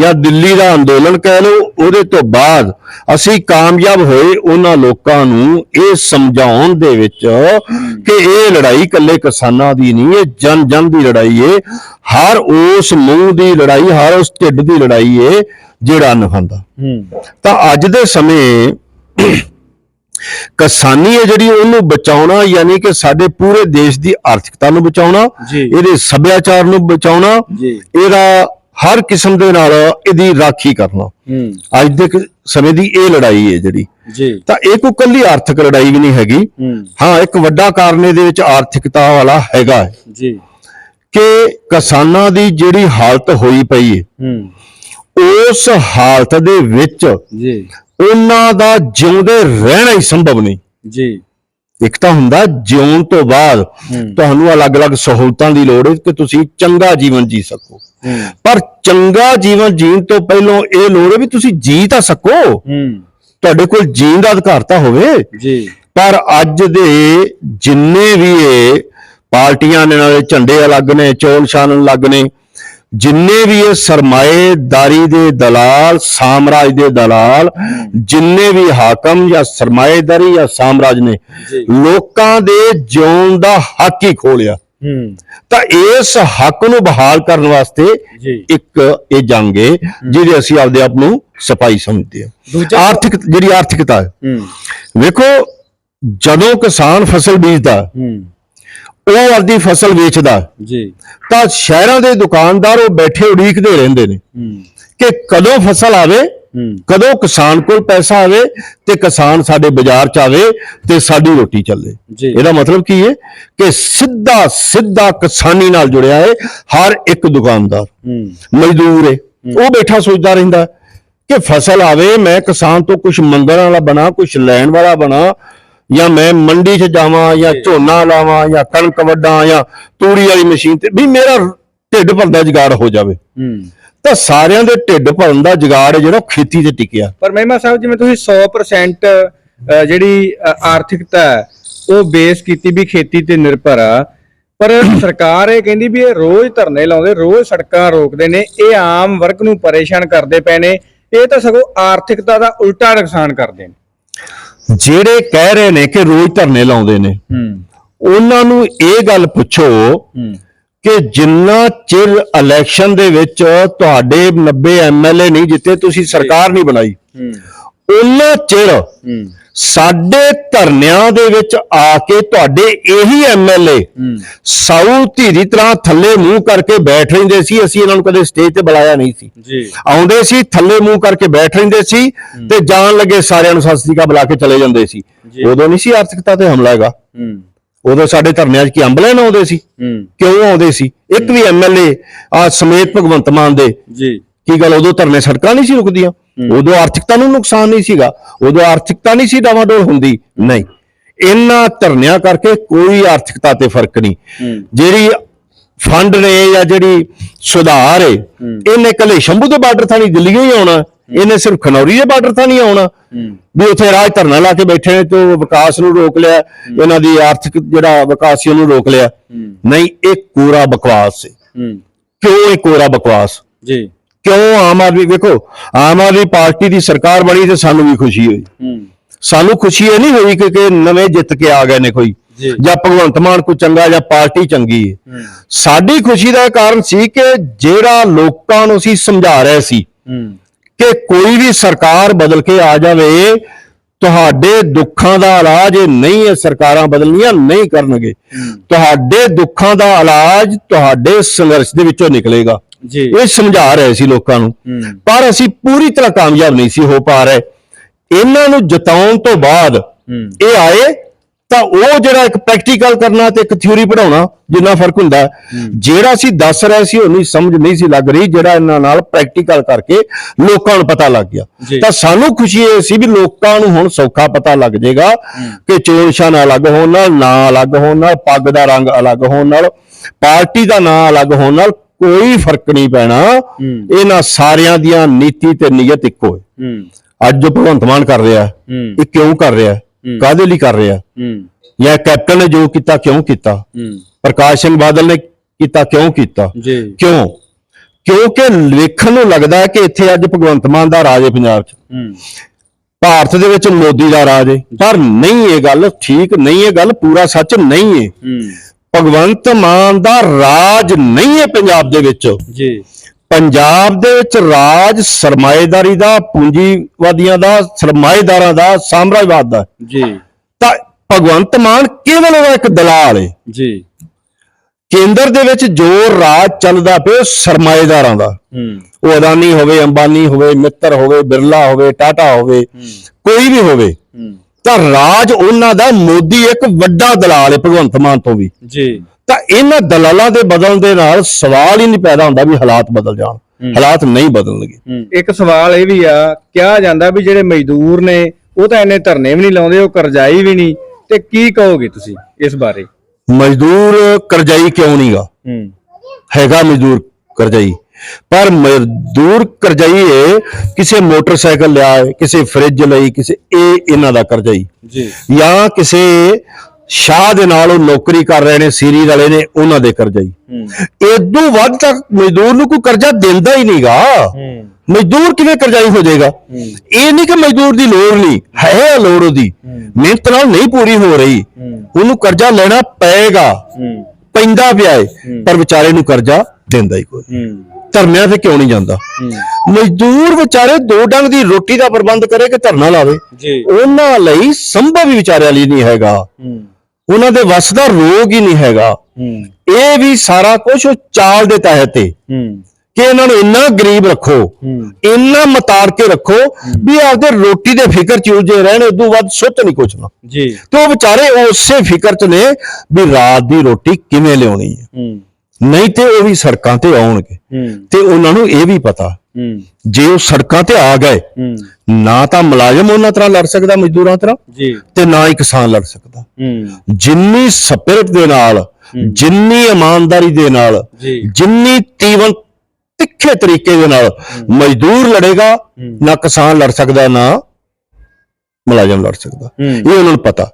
ਜਾਂ ਦਿੱਲੀ ਦਾ ਅੰਦੋਲਨ ਕਹਿ ਲਓ ਉਹਦੇ ਤੋਂ ਬਾਅਦ ਅਸੀਂ ਕਾਮਯਾਬ ਹੋਏ ਉਹਨਾਂ ਲੋਕਾਂ ਨੂੰ ਇਹ ਸਮਝਾਉਣ ਦੇ ਵਿੱਚ ਕਿ ਇਹ ਲੜਾਈ ਇਕੱਲੇ ਕਿਸਾਨਾਂ ਦੀ ਨਹੀਂ ਇਹ ਜਨ ਜਨ ਦੀ ਲੜਾਈ ਏ। ਹਰ ਉਸ ਮੂੰਹ ਦੀ ਲੜਾਈ ਹਰ ਉਸ ਢਿੱਡ ਦੀ ਲੜਾਈ ਏ ਜਿਹੜਾ ਅੰਨ ਖਾਂਦਾ ਤਾਂ ਅੱਜ ਦੇ ਸਮੇਂ ਕਿਸਾਨੀ ਹੈ ਜਿਹੜੀ ਉਹਨੂੰ ਬਚਾਉਣਾ ਯਾਨੀ ਕਿ ਸਾਡੇ ਪੂਰੇ ਦੇਸ਼ ਦੀ ਆਰਥਿਕਤਾ ਨੂੰ ਬਚਾਉਣਾ। ਇਹਦੇ ਸੱਭਿਆਚਾਰ ਨੂੰ ਬਚਾਉਣਾ ਇਹਦਾ ਹਰ ਕਿਸਮ ਦੇ ਨਾਲ ਇਹਦੀ ਰਾਖੀ ਕਰਨਾ। ਅੱਜ ਦੇ ਸਮੇਂ ਦੀ ਇਹ ਲੜਾਈ ਹੈ ਜਿਹੜੀ। ਤਾਂ ਇਹ ਕੋਈ ਕੱਲੀ ਆਰਥਿਕ ਲੜਾਈ ਵੀ ਨਹੀਂ ਹੈਗੀ। ਹੂੰ। ਇੱਕ ਵੱਡਾ ਕਾਰਨ ਇਹਦੇ ਵਿੱਚ ਆਰਥਿਕਤਾ ਵਾਲਾ ਹੈਗਾ ਜੀ। ਕਿ ਕਿਸਾਨਾਂ ਦੀ ਜਿਹੜੀ ਹਾਲਤ ਹੋਈ ਪਈ ਹੂੰ। ਉਸ ਹਾਲਤ ਦੇ ਵਿੱਚ ਜੀ। ਉਹਨਾਂ ਦਾ ਜਿਉਂਦੇ ਰਹਿਣਾ ਹੀ ਸੰਭਵ ਨਹੀਂ। ਜੀ। ਇੱਕ ਤਾਂ ਹੁੰਦਾ ਜਿਉਣ ਤੋਂ ਬਾਅਦ ਤੁਹਾਨੂੰ ਅਲੱਗ-ਅਲੱਗ ਸਹੂਲਤਾਂ ਦੀ ਲੋੜ ਹੈ ਕਿ ਤੁਸੀਂ ਚੰਗਾ ਜੀਵਨ ਜੀ ਸਕੋ। ਪਰ ਚੰਗਾ ਜੀਵਨ ਜੀਣ ਤੋਂ ਪਹਿਲਾਂ ਇਹ ਲੋੜ ਹੈ ਵੀ ਤੁਸੀਂ ਜੀ ਤਾਂ ਸਕੋ। ਤੁਹਾਡੇ ਕੋਲ ਜੀਣ ਦਾ ਅਧਿਕਾਰ ਤਾਂ ਹੋਵੇ। ਜੀ। ਪਰ ਅੱਜ ਦੇ ਜਿੰਨੇ ਵੀ ਇਹ ਪਾਰਟੀਆਂ ਨੇ ਨਾਲੇ ਝੰਡੇ ਅਲੱਗ ਨੇ ਚੋਣ ਨਿਸ਼ਾਨ ਅਲੱਗ ਨੇ ਜਿੰਨੇ ਵੀ ਇਹ ਸਰਮਾਏਦਾਰੀ ਦੇ ਦਲਾਲ ਸਾਮਰਾਜ ਦੇ ਦਲਾਲ ਜਿੰਨੇ ਵੀ ਹਾਕਮ ਜਾਂ ਸਰਮਾਏਦਾਰੀ ਜਾਂ ਸਾਮਰਾਜ ਨੇ। ਲੋਕਾਂ ਦੇ ਜਿਉਣ ਦਾ ਹੱਕ ਹੀ ਖੋਲਿਆ ਤਾਂ ਇਸ ਹੱਕ ਨੂੰ ਬਹਾਲ ਕਰਨ ਵਾਸਤੇ ਇੱਕ ਇਹ ਜੰਗ ਹੈ ਜਿਹਦੇ ਅਸੀਂ ਆਪਦੇ ਆਪ ਨੂੰ ਸਫ਼ਾਈ ਸਮਝਦੇ ਹਾਂ। ਆਰਥਿਕ ਜਿਹੜੀ ਆਰਥਿਕਤਾ ਹੈ। ਵੇਖੋ ਜਦੋਂ ਕਿਸਾਨ ਫਸਲ ਬੀਜਦਾ ਉਹ ਆਪਦੀ ਫਸਲ ਵੇਚਦਾ। ਜੀ। ਤਾਂ ਸ਼ਹਿਰਾਂ ਦੇ ਦੁਕਾਨਦਾਰ ਉਹ ਬੈਠੇ ਉਡੀਕਦੇ ਰਹਿੰਦੇ ਨੇ ਕਿ ਕਦੋਂ ਫਸਲ ਆਵੇ ਕਦੋਂ ਕਿਸਾਨ ਕੋਲ ਪੈਸਾ ਆਵੇ ਤੇ ਕਿਸਾਨ ਸਾਡੇ ਬਾਜ਼ਾਰ ਚ ਆਵੇ ਤੇ ਸਾਡੀ ਰੋਟੀ ਚੱਲੇ। ਇਹਦਾ ਮਤਲਬ ਕੀ ਹੈ ਕਿ ਸਿੱਧਾ ਸਿੱਧਾ ਕਿਸਾਨੀ ਨਾਲ ਜੁੜਿਆ ਹੈ ਹਰ ਇੱਕ ਦੁਕਾਨਦਾਰ। ਮਜ਼ਦੂਰ ਹੈ। ਉਹ ਬੈਠਾ ਸੋਚਦਾ ਰਹਿੰਦਾ ਕਿ ਫਸਲ ਆਵੇ ਮੈਂ ਕਿਸਾਨ ਤੋਂ ਕੁਝ ਮੰਗਣ ਵਾਲਾ ਬਣਾ ਕੁਝ ਲੈਣ ਵਾਲਾ ਬਣਾ ਜਾਂ ਮੈਂ ਮੰਡੀ 'ਚ ਜਾਵਾਂ ਜਾਂ ਝੋਨਾ ਲਾਵਾਂ ਜਾਂ ਕਣਕ ਵੱਢਾਂ ਜਾਂ ਤੂੜੀ ਵਾਲੀ ਮਸ਼ੀਨ ਤੇ ਵੀ ਮੇਰਾ ਢਿੱਡ ਭਰਦਾ ਜੁਗਾੜ ਹੋ ਜਾਵੇ। ਤਾਂ ਸਾਰਿਆਂ ਦੇ ਢਿੱਡ ਭਰਨ ਦਾ ਜੁਗਾੜ ਜਿਹੜਾ ਖੇਤੀ ਤੇ ਟਿਕਿਆ। ਪਰ ਮਹਿਮਾ ਸਾਹਿਬ ਜਿਵੇਂ ਤੁਸੀਂ 100% ਅ, ਜਿਹੜੀ ਆਰਥਿਕਤਾ ਹੈ, ਉਹ ਬੇਸ ਕੀਤੀ ਵੀ ਖੇਤੀ ਤੇ ਨਿਰਭਰ ਆ। ਪਰ ਸਰਕਾਰ ਇਹ ਕਹਿੰਦੀ ਵੀ ਇਹ ਰੋਜ਼ ਧਰਨੇ ਲਾਉਂਦੇ ਰੋਜ਼ ਸੜਕਾਂ ਰੋਕਦੇ ਨੇ ਇਹ ਆਮ ਵਰਗ ਨੂੰ ਪਰੇਸ਼ਾਨ ਕਰਦੇ ਪਏ ਨੇ। ਇਹ ਤਾਂ ਸਗੋਂ ਆਰਥਿਕਤਾ ਦਾ ਉਲਟਾ ਨੁਕਸਾਨ ਕਰਦੇ ਨੇ। ਜਿਹੜੇ ਕਹਿ ਰਹੇ ਨੇ ਕਿ ਰੋਜ਼ ਧਰਨੇ ਲਾਉਂਦੇ ਨੇ ਉਹਨਾਂ ਨੂੰ ਇਹ ਗੱਲ ਪੁੱਛੋ ਕਿ ਜਿੰਨਾ ਚਿਰ ਇਲੈਕਸ਼ਨ ਦੇ ਵਿੱਚ ਤੁਹਾਡੇ 90 ਐਮਐਲਏ ਨਹੀਂ ਜਿੱਤੇ ਤੁਸੀਂ ਸਰਕਾਰ ਨਹੀਂ ਬਣਾਈ। ਉਹਨਾਂ ਚਿਰ ਸਾਡੇ ਧਰਨਿਆਂ ਦੇ ਵਿੱਚ ਆ ਕੇ ਤੁਹਾਡੇ ਇਹੀ ਐਮਐਲਏ ਸਾਊ ਧੀਰੀ ਤਰ੍ਹਾਂ ਥੱਲੇ ਮੂੰਹ ਕਰਕੇ ਬੈਠ ਰਹਿੰਦੇ ਸੀ ਅਸੀਂ ਇਹਨਾਂ ਨੂੰ ਕਦੇ ਸਟੇਜ ਤੇ ਬੁਲਾਇਆ ਨਹੀਂ ਸੀ। ਜੀ। ਆਉਂਦੇ ਸੀ ਥੱਲੇ ਮੂੰਹ ਕਰਕੇ ਬੈਠ ਰਹਿੰਦੇ ਸੀ ਤੇ ਜਾਣ ਲੱਗੇ ਸਾਰਿਆਂ ਨੂੰ ਸਤਿ ਸ੍ਰੀ ਅਕਾਲ ਬੁਲਾ ਕੇ ਚਲੇ ਜਾਂਦੇ ਸੀ। ਉਦੋਂ ਨਹੀਂ ਸੀ ਆਰਥਿਕਤਾ ਤੇ ਹਮਲਾ ਹੈਗਾ। ਉਦੋਂ ਸਾਡੇ ਧਰਨਿਆਂ 'ਚ ਕੀ ਅੰਬਲੈਨ ਆਉਂਦੇ ਸੀ? ਕਿਉਂ ਆਉਂਦੇ ਸੀ? ਇੱਕ ਵੀ ਐਮਐਲਏ ਆ ਸਮੇਤ ਭਗਵੰਤ ਮਾਨ ਦੇ। ਜੀ। ਕੀ ਗੱਲ ਉਦੋਂ ਧਰਨੇ ਸੜਕਾਂ ਨਹੀਂ ਸੀ ਰੁਕਦੀਆਂ? ਉਦੋਂ ਆਰਥਿਕਤਾ ਨੂੰ ਨੁਕਸਾਨ ਨਹੀਂ ਸੀਗਾ। ਉਦੋਂ ਆਰਥਿਕਤਾ ਨਹੀਂ ਸੀ ਡਾਵਾਡੋਲ ਹੁੰਦੀ। ਨਹੀਂ। ਇਹਨਾਂ ਧਰਨਿਆਂ ਕਰਕੇ ਕੋਈ ਆਰਥਿਕਤਾ ਤੇ ਫ਼ਰਕ ਨਹੀਂ। ਜਿਹੜੀ ਫੰਡ ਨੇ ਜਾਂ ਜਿਹੜੀ ਸੁਧਾਰ ਹੈ। ਇਹਨੇ ਕੱਲੇ ਸ਼ੰਭੂ ਦੇ ਬਾਰਡਰ ਥਾਣੀ ਦਿੱਲੀੋਂ ਹੀ ਆਉਣਾ। ਇਹਨੇ ਸਿਰਫ ਖਨੌਰੀ ਦੇ ਬਾਰਡਰ ਥਾਣੀ ਆਉਣਾ। ਵੀ ਉੱਥੇ ਰਾਜ ਧਰਨਾ ਲਾ ਕੇ ਬੈਠੇ ਨੇ ਤੇ ਉਹ ਵਿਕਾਸ ਨੂੰ ਰੋਕ ਲਿਆ। ਇਹਨਾਂ ਦੀ ਆਰਥਿਕ ਜਿਹੜਾ ਵਿਕਾਸ ਸੀ ਉਹਨੂੰ ਰੋਕ ਲਿਆ। ਨਹੀਂ ਇਹ ਕੋਰਾ ਬਕਵਾਸ ਹੂੰ। ਕਿਉਂ ਇਹ ਕੋਰਾ ਬਕਵਾਸ? ਜੀ। ਕਿਉਂ ਆਮ ਆਦਮੀ ਵੇਖੋ ਆਮ ਆਦਮੀ ਪਾਰਟੀ ਦੀ ਸਰਕਾਰ ਬਣੀ ਤੇ ਸਾਨੂੰ ਵੀ ਖੁਸ਼ੀ ਹੋਈ। ਹੂੰ। ਸਾਨੂੰ ਖੁਸ਼ੀ ਇਹ ਨਹੀਂ ਹੋਈ ਕਿ ਕਿ ਨਵੇਂ ਜਿੱਤ ਕੇ ਆ ਗਏ ਨੇ ਕੋਈ ਜੀ। ਭਗਵੰਤ ਮਾਨ ਕੋਈ ਚੰਗਾ ਜਾਂ ਪਾਰਟੀ ਚੰਗੀ ਹੈ। ਹੂੰ। ਸਾਡੀ ਖੁਸ਼ੀ ਦਾ ਕਾਰਨ ਸੀ ਕਿ ਜਿਹੜਾ ਲੋਕਾਂ ਨੂੰ ਅਸੀਂ ਸਮਝਾ ਰਹੇ ਸੀ ਹੂੰ। ਕਿ ਕੋਈ ਵੀ ਸਰਕਾਰ ਬਦਲ ਕੇ ਆ ਜਾਵੇ ਤੁਹਾਡੇ ਦੁੱਖਾਂ ਦਾ ਇਲਾਜ ਇਹ ਨਹੀਂ ਇਹ ਸਰਕਾਰਾਂ ਬਦਲਣੀਆਂ ਨਹੀਂ ਕਰਨਗੇ। ਤੁਹਾਡੇ ਦੁੱਖਾਂ ਦਾ ਇਲਾਜ ਤੁਹਾਡੇ ਸੰਘਰਸ਼ ਦੇ ਵਿੱਚੋਂ ਨਿਕਲੇਗਾ। ਜੀ। ਇਹ ਸਮਝਾ ਰਹੇ ਸੀ ਲੋਕਾਂ ਨੂੰ। ਪਰ ਅਸੀਂ ਪੂਰੀ ਤਰ੍ਹਾਂ ਕਾਮਯਾਬ ਨਹੀਂ ਸੀ ਹੋ ਪਾ ਰਹੇ। ਇਹਨਾਂ ਨੂੰ ਜਿਤਾਉਣ ਤੋਂ ਬਾਅਦ ਇਹ ਆਏ ਤਾਂ ਉਹ ਜਿਹੜਾ ਇੱਕ ਪ੍ਰੈਕਟੀਕਲ ਕਰਨਾ ਤੇ ਇੱਕ ਥਿਊਰੀ ਪੜਾਉਣਾ ਜਿੰਨਾ ਫ਼ਰਕ ਹੁੰਦਾ। ਜਿਹੜਾ ਅਸੀਂ ਦੱਸ ਰਹੇ ਸੀ ਉਹ ਨਹੀਂ ਸਮਝ ਨਹੀਂ ਸੀ ਲੱਗ ਰਹੀ ਜਿਹੜਾ ਇਹਨਾਂ ਨਾਲ ਪ੍ਰੈਕਟੀਕਲ ਕਰਕੇ ਲੋਕਾਂ ਨੂੰ ਪਤਾ ਲੱਗ। ਗਿਆ। ਤਾਂ ਸਾਨੂੰ ਖੁਸ਼ੀ ਇਹ ਸੀ ਵੀ ਲੋਕਾਂ ਨੂੰ ਹੁਣ ਸੌਖਾ ਪਤਾ ਲੱਗ ਜਾਏਗਾ ਕਿ ਚੋਣ ਨਿਸ਼ਾਨ ਅਲੱਗ ਹੋਣ ਨਾਲ ਨਾਂ ਅਲੱਗ ਹੋਣ ਨਾਲ ਪੱਗ ਦਾ ਰੰਗ ਅਲੱਗ ਹੋਣ ਨਾਲ ਪਾਰਟੀ ਦਾ ਨਾਂ ਅਲੱਗ ਹੋਣ ਨਾਲ ਕੋਈ ਫ਼ਰਕ ਨਹੀਂ ਪੈਣਾ। ਇਹਨਾਂ ਸਾਰਿਆਂ ਦੀਆਂ ਨੀਤੀ ਤੇ ਨੀਅਤ ਇੱਕੋ ਹੈ। ਅੱਜ ਜੋ ਭਗਵੰਤ ਮਾਨ ਕਰ ਰਿਹਾ ਇਹ ਕਿਉਂ ਕਰ ਰਿਹਾ ਹੈ? ਕਾਹਦੇ ਲਈ ਕਰ ਰਿਹਾ ਜਾਂ ਕੈਪਟਨ ਨੇ ਜੋ ਕੀਤਾ ਕਿਉਂ ਕੀਤਾ? ਪ੍ਰਕਾਸ਼ ਸਿੰਘ ਬਾਦਲ ਨੇ ਕੀਤਾ ਕਿਉਂ ਕੀਤਾ? ਕਿਉਂ? ਕਿਉਂਕਿ ਵੇਖਣ ਨੂੰ ਲੱਗਦਾ ਹੈ ਕਿ ਇੱਥੇ ਅੱਜ ਭਗਵੰਤ ਮਾਨ ਦਾ ਰਾਜ ਹੈ ਪੰਜਾਬ 'ਚ। ਭਾਰਤ ਦੇ ਵਿੱਚ ਮੋਦੀ ਦਾ ਰਾਜ ਹੈ। ਪਰ ਨਹੀਂ ਇਹ ਗੱਲ ਠੀਕ ਨਹੀਂ ਇਹ ਗੱਲ ਪੂਰਾ ਸੱਚ ਨਹੀਂ ਹੂੰ। ਭਗਵੰਤ ਮਾਨ ਦਾ ਰਾਜ ਨਹੀਂ ਹੈ ਪੰਜਾਬ ਦੇ ਵਿੱਚ। ਜੀ। ਪੰਜਾਬ ਦੇ ਵਿੱਚ ਰਾਜ ਸਰਮਾਏਦਾਰੀ ਦਾ ਪੂੰਜੀਵਾਦੀਆਂ ਦਾ ਸਰਮਾਏਦਾਰਾਂ ਦਾ ਸਾਮਰਾਜਵਾਦ ਦਾ। ਜੀ। ਤਾਂ ਭਗਵੰਤ ਮਾਨ ਕੇਵਲ ਉਹਦਾ ਇੱਕ ਦਲਾਲ ਹੈ। ਜੀ। ਕੇਂਦਰ ਦੇ ਵਿੱਚ ਜੋ ਰਾਜ ਚੱਲਦਾ ਪਿਆ ਉਹ ਸਰਮਾਏਦਾਰਾਂ ਦਾ। ਹੂੰ। ਉਹ ਅਦਾਨੀ ਹੋਵੇ ਅੰਬਾਨੀ ਹੋਵੇ ਮਿੱਤਰ ਹੋਵੇ ਬਿਰਲਾ ਹੋਵੇ ਟਾਟਾ ਹੋਵੇ ਕੋਈ ਵੀ ਹੋਵੇ। ਹੂੰ। ਤਾਂ ਰਾਜ ਉਹਨਾਂ ਦਾ ਮੋਦੀ ਇੱਕ ਵੱਡਾ ਦਲਾਲ ਹੈ ਭਗਵੰਤ ਮਾਨ ਤੋਂ ਵੀ। ਜੀ। ਤਾਂ ਇਹਨਾਂ ਦਲਾਲਾਂ ਦੇ ਬਦਲਣ ਦੇ ਨਾਲ ਸਵਾਲ ਹੀ ਨਹੀਂ ਪੈਦਾ ਹੁੰਦਾ ਵੀ ਹਾਲਾਤ ਬਦਲ ਜਾਣ। ਹਾਲਾਤ ਨਹੀਂ ਬਦਲਣਗੇ। ਇੱਕ ਸਵਾਲ ਇਹ ਵੀ ਆ ਕਿਹਾ ਜਾਂਦਾ ਵੀ ਜਿਹੜੇ ਮਜ਼ਦੂਰ ਨੇ ਉਹ ਤਾਂ ਇੰਨੇ ਧਰਨੇ ਵੀ ਨਹੀਂ ਲਾਉਂਦੇ ਉਹ ਕਰਜ਼ਾਈ ਵੀ ਨਹੀਂ। ਤੇ ਕੀ ਕਹੋਗੇ ਤੁਸੀਂ ਇਸ ਬਾਰੇ? ਮਜ਼ਦੂਰ ਕਰਜ਼ਾਈ ਕਿਉਂ ਨਹੀਂਗਾ ਹੈਗਾ ਮਜ਼ਦੂਰ ਕਰਜ਼ਾਈ। ਪਰ ਮਜ਼ਦੂਰ ਕਰਜ਼ਾਈ ਹੈ ਕਿਸੇ ਮੋਟਰਸਾਈਕਲ ਲਿਆ ਕਿਸੇ ਫ੍ਰਿਜ ਲਈ ਕਿਸੇ ਇਹ ਇਹਨਾਂ ਦਾ ਕਰਜ਼ਾਈ ਜੀ। ਜਾਂ ਕਿਸੇ ਸ਼ਾਹ ਦੇ ਨਾਲ ਉਹ ਨੌਕਰੀ ਕਰ ਰਹੇ ਨੇ ਸੀਰੀ ਵਾਲੇ ਨੇ ਉਹਨਾਂ ਦੇ ਕਰਜ਼ਾਈ ਇਦੋਂ ਵੱਧ ਤੱਕ ਮਜ਼ਦੂਰ ਨੂੰ ਕੋਈ ਕਰਜ਼ਾ ਦਿੰਦਾ ਹੀ ਨਹੀਂਗਾ। ਮਜ਼ਦੂਰ ਕਿਵੇਂ ਕਰਜ਼ਾਈ ਹੋ ਜਾਏਗਾ? ਇਹ ਨਹੀਂ ਕਿ ਮਜ਼ਦੂਰ ਦੀ ਲੋੜ ਨਹੀਂ ਹੈ ਲੋੜ ਉਹਦੀ। ਮਿਹਨਤ ਨਾਲ ਨਹੀਂ ਪੂਰੀ ਹੋ ਰਹੀ। ਉਹਨੂੰ ਕਰਜ਼ਾ ਲੈਣਾ ਪਏਗਾ। ਪੈਂਦਾ ਪਿਆ ਪਰ ਵਿਚਾਰੇ ਨੂੰ ਕਰਜ਼ਾ ਦਿੰਦਾ ਹੀ ਕੋਈ। ਧਰਨਿਆਂ ਤੇ ਕਿਉਂ ਨਹੀਂ ਜਾਂਦਾ? ਮਜ਼ਦੂਰ ਵਿਚਾਰੇ ਦੋ ਡੰਗ ਦੀ ਰੋਟੀ ਦਾ ਪ੍ਰਬੰਧ ਕਰੇ ਕਿ ਧਰਨਾ ਲਾਵੇ? ਉਹਨਾਂ ਲਈ ਸੰਭਵ ਹੀ ਵਿਚਾਰਿਆਂ ਲਈ ਨਹੀਂ ਹੈਗਾ। ਉਹਨਾਂ ਦੇ ਵੱਸ ਦਾ ਰੋਗ ਹੀ ਨਹੀਂ ਹੈਗਾ। ਇਹ ਵੀ ਸਾਰਾ ਕੁਝ ਚਾਲ ਦੇ ਤਹਿਤ ਹੈ। ਕਿ ਇਹਨਾਂ ਨੂੰ ਇੰਨਾ ਗਰੀਬ ਰੱਖੋ ਇੰਨਾ ਮਤਾੜ ਕੇ ਰੱਖੋ ਵੀ ਆਪਦੇ ਰੋਟੀ ਦੇ ਫਿਕਰ ਚ ਉਲਝੇ ਰਹਿਣ ਇਦੋਂ ਵੱਧ ਸੁੱਤ ਨਹੀਂ ਕੁਛ ਨਾ। ਜੀ। ਤੇ ਉਹ ਵਿਚਾਰੇ ਉਸੇ ਫਿਕਰ ਚ ਨੇ ਵੀ ਰਾਤ ਦੀ ਰੋਟੀ ਕਿਵੇਂ ਲਿਆਉਣੀ ਹੂੰ। ਨਹੀਂ ਤੇ ਉਹ ਵੀ ਸੜਕਾਂ ਤੇ ਆਉਣਗੇ। ਤੇ ਉਹਨਾਂ ਨੂੰ ਇਹ ਵੀ ਪਤਾ ਜੇ ਉਹ ਸੜਕਾਂ ਤੇ ਆ ਗਏ ਨਾ ਤਾਂ ਮੁਲਾਜ਼ਮ ਉਹਨਾਂ ਤਰ੍ਹਾਂ ਲੜ ਸਕਦਾ ਮਜ਼ਦੂਰਾਂ ਤਰ੍ਹਾਂ ਤੇ ਨਾ ਹੀ ਕਿਸਾਨ ਲੜ ਸਕਦਾ। ਜਿੰਨੀ ਸਪਿਰਟ ਦੇ ਨਾਲ ਜਿੰਨੀ ਇਮਾਨਦਾਰੀ ਦੇ ਨਾਲ ਜਿੰਨੀ ਤੀਵਨ ਤਿੱਖੇ ਤਰੀਕੇ ਦੇ ਨਾਲ ਮਜ਼ਦੂਰ ਲੜੇਗਾ ਨਾ ਕਿਸਾਨ ਲੜ ਸਕਦਾ ਨਾ ਮੁਲਾਜ਼ਮ ਲੜ ਸਕਦਾ। ਇਹ ਉਹਨਾਂ ਨੂੰ ਪਤਾ।